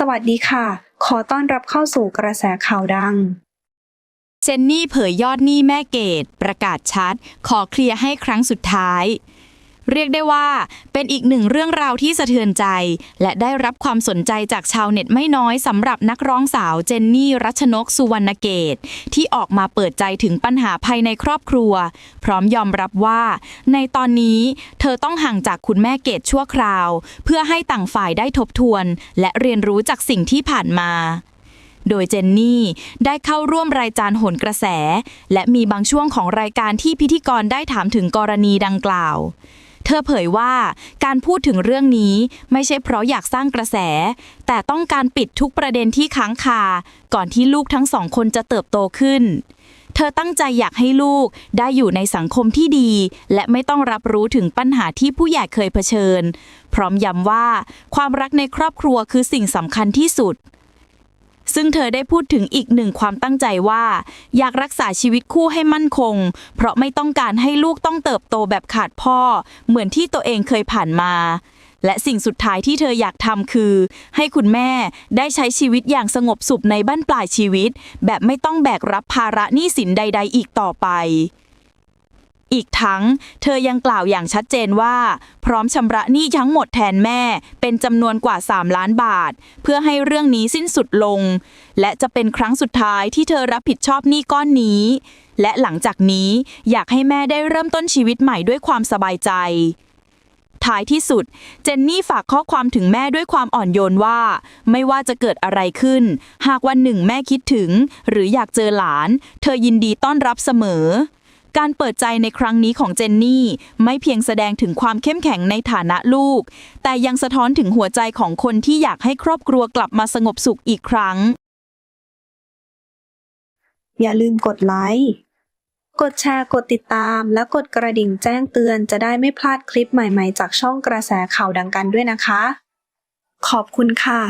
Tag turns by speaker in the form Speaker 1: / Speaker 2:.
Speaker 1: สวัสดีค่ะ ขอต้อนรับเข้าสู่กระแสข่าวดัง
Speaker 2: เจนนี่เผยยอดหนี้แม่เกดประกาศชัด ขอเคลียร์ให้ครั้งสุดท้าย เรียกได้ว่าเป็นอีกหนึ่งเรื่องราวที่สะเทือนใจ และได้รับความสนใจจากชาวเน็ตไม่น้อยสำหรับนักร้องสาวเจนนี่รัชนกสุวรรณเกต ที่ออกมาเปิดใจถึงปัญหาภายในครอบครัว พร้อมยอมรับว่า ในตอนนี้เธอต้องห่างจากคุณแม่เกดชั่วคราว เพื่อให้ต่างฝ่ายได้ทบทวน และเรียนรู้จากสิ่งที่ผ่านมาโดยเจนนี่ได้เข้าร่วมรายการโหนกระแส และมีบางช่วงของรายการที่พิธีกรได้ถามถึงกรณีดังกล่าว เธอเผยว่าการพูดถึงเรื่องนี้ไม่ใช่เพราะอยากสร้างกระแส แต่ต้องการปิดทุกประเด็นที่ค้างคา ก่อนที่ลูกทั้งสองคนจะเติบโตขึ้น เธอตั้งใจอยากให้ลูกได้อยู่ในสังคมที่ดี และไม่ต้องรับรู้ถึงปัญหาที่ผู้ใหญ่เคยเผชิญ พร้อมย้ำว่า ความรักในครอบครัวคือสิ่งสำคัญที่สุด ซึ่งเธอได้พูดถึงอีกหนึ่งความตั้งใจว่า อยากรักษาชีวิตคู่ให้มั่นคง เพราะไม่ต้องการให้ลูกต้องเติบโตแบบขาดพ่อ เหมือนที่ตัวเองเคยผ่านมา และสิ่งสุดท้ายที่เธออยากทำคือ ให้คุณแม่ได้ใช้ชีวิตอย่างสงบสุขในบ้านปลายชีวิต แบบไม่ต้องแบกรับภาระหนี้สินใด ๆ อีกต่อไป อีกทั้งเธอยังกล่าวอย่างชัดเจนว่า พร้อมชำระหนี้ทั้งหมดแทนแม่ เป็นจำนวนกว่า 3 ล้านบาท เพื่อให้เรื่องนี้สิ้นสุดลง และจะเป็นครั้งสุดท้ายที่เธอรับผิดชอบหนี้ก้อนนี้ และหลังจากนี้อยากให้แม่ได้เริ่มต้นชีวิตใหม่ด้วยความสบายใจท้ายที่สุด เจนนี่ฝากข้อความถึงแม่ด้วยความอ่อนโยนว่า ไม่ว่าจะเกิดอะไรขึ้น หากวันหนึ่งแม่คิดถึง หรืออยากเจอหลาน เธอยินดีต้อนรับเสมอ การเปิดใจในครั้งนี้ของเจนนี่ ไม่เพียงแสดงถึงความเข้มแข็งในฐานะลูก แต่ยังสะท้อนถึงหัวใจของคนที่อยากให้ครอบครัวกลับมาสงบสุขอีกครั้ง
Speaker 1: อย่าลืมกดไลค์กดแชร์กดติดตาม และกดกระดิ่งแจ้งเตือนจะได้ไม่พลาดคลิปใหม่ๆ จากช่องกระแสข่าวดังกันด้วยนะคะ ขอบคุณค่ะ